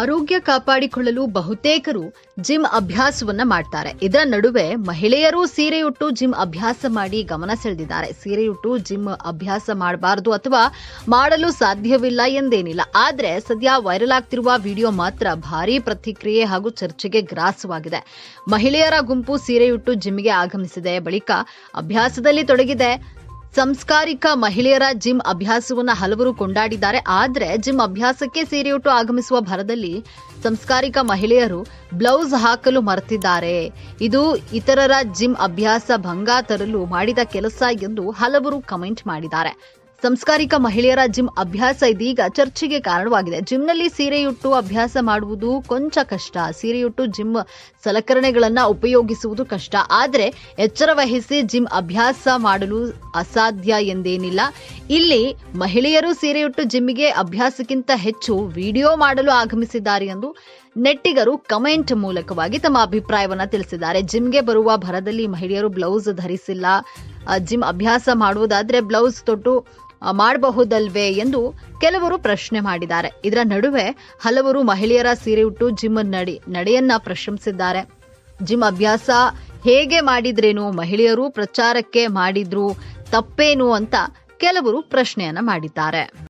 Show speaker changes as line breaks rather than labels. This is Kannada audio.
ಆರೋಗ್ಯ ಕಾಪಾಡಿಕೊಳ್ಳಲು ಬಹುತೇಕರು ಜಿಮ್ ಅಭ್ಯಾಸವನ್ನ ಮಾಡ್ತಾರೆ. ಇದರ ನಡುವೆ ಮಹಿಳೆಯರು ಸೀರೆಯುಟ್ಟು ಜಿಮ್ ಅಭ್ಯಾಸ ಮಾಡಿ ಗಮನ ಸೆಳೆದಿದ್ದಾರೆ. ಸೀರೆಯುಟ್ಟು ಜಿಮ್ ಅಭ್ಯಾಸ ಮಾಡಬಾರದು ಅಥವಾ ಮಾಡಲು ಸಾಧ್ಯವಿಲ್ಲ ಎಂದೇನಿಲ್ಲ. ಆದ್ರೆ ಸದ್ಯ ವೈರಲ್ ಆಗ್ತಿರುವ ವಿಡಿಯೋ ಮಾತ್ರ ಭಾರೀ ಪ್ರತಿಕ್ರಿಯೆ ಹಾಗೂ ಚರ್ಚೆಗೆ ಗ್ರಾಸವಾಗಿದೆ. ಮಹಿಳೆಯರ ಗುಂಪು ಸೀರೆಯುಟ್ಟು ಜಿಮ್ಗೆ ಆಗಮಿಸಿದೆ. ಬಳಿಕ ಅಭ್ಯಾಸದಲ್ಲಿ ತೊಡಗಿದೆ. ಸಂಸ್ಕಾರಿಕ ಮಹಿಳೆಯರ ಜಿಮ್ ಅಭ್ಯಾಸವನ್ನ ಹಲವರು ಕೊಂಡಾಡಿದ್ದಾರೆ. ಆದರೆ ಜಿಮ್ ಅಭ್ಯಾಸಕ್ಕೆ ಸೀರೆಯುಟ್ಟು ಆಗಮಿಸುವ ಭರದಲ್ಲಿ ಸಂಸ್ಕಾರಿಕ ಮಹಿಳೆಯರು ಬ್ಲೌಸ್ ಹಾಕಲು ಮರೆತಿದ್ದಾರೆ. ಇದು ಇತರರ ಜಿಮ್ ಅಭ್ಯಾಸ ಭಂಗ ತರಲು ಮಾಡಿದ ಕೆಲಸ ಎಂದು ಹಲವರು ಕಮೆಂಟ್ ಮಾಡಿದ್ದಾರೆ. ಸಂಸ್ಕಾರಿಕ ಮಹಿಳೆಯರ ಜಿಮ್ ಅಭ್ಯಾಸ ಇದೀಗ ಚರ್ಚೆಗೆ ಕಾರಣವಾಗಿದೆ. ಜಿಮ್ನಲ್ಲಿ ಸೀರೆಯುಟ್ಟು ಅಭ್ಯಾಸ ಮಾಡುವುದು ಕೊಂಚ ಕಷ್ಟ. ಸೀರೆಯುಟ್ಟು ಜಿಮ್ ಸಲಕರಣೆಗಳನ್ನ ಉಪಯೋಗಿಸುವುದು ಕಷ್ಟ. ಆದರೆ ಎಚ್ಚರ ವಹಿಸಿ ಜಿಮ್ ಅಭ್ಯಾಸ ಮಾಡಲು ಅಸಾಧ್ಯ ಎಂದೇನಿಲ್ಲ. ಇಲ್ಲಿ ಮಹಿಳೆಯರು ಸೀರೆಯುಟ್ಟು ಜಿಮ್ಗೆ ಅಭ್ಯಾಸಕ್ಕಿಂತ ಹೆಚ್ಚು ವಿಡಿಯೋ ಮಾಡಲು ಆಗಮಿಸಿದ್ದಾರೆ ಎಂದು ನೆಟ್ಟಿಗರು ಕಮೆಂಟ್ ಮೂಲಕವಾಗಿ ತಮ್ಮ ಅಭಿಪ್ರಾಯವನ್ನು ತಿಳಿಸಿದ್ದಾರೆ. ಜಿಮ್ಗೆ ಬರುವ ಭರದಲ್ಲಿ ಮಹಿಳೆಯರು ಬ್ಲೌಸ್ ಧರಿಸಿಲ್ಲ. ಜಿಮ್ ಅಭ್ಯಾಸ ಮಾಡುವುದಾದ್ರೆ ಬ್ಲೌಸ್ ತೊಟ್ಟು ಮಾಡಬಹುದಲ್ವೇ ಎಂದು ಕೆಲವರು ಪ್ರಶ್ನೆ ಮಾಡಿದ್ದಾರೆ. ಇದರ ನಡುವೆ ಹಲವರು ಮಹಿಳೆಯರ ಸೀರೆ ಉಟ್ಟು ಜಿಮ್ ನಡಿ, ನಡೆಯನ್ನ ಪ್ರಶಂಸಿದ್ದಾರೆ. ಜಿಮ್ ಅಭ್ಯಾಸ ಹೇಗೆ ಮಾಡಿದ್ರೇನು, ಮಹಿಳೆಯರು ಪ್ರಚಾರಕ್ಕೆ ಮಾಡಿದ್ರು ತಪ್ಪೇನು ಅಂತ ಕೆಲವರು ಪ್ರಶ್ನೆಯನ್ನ ಮಾಡಿದ್ದಾರೆ.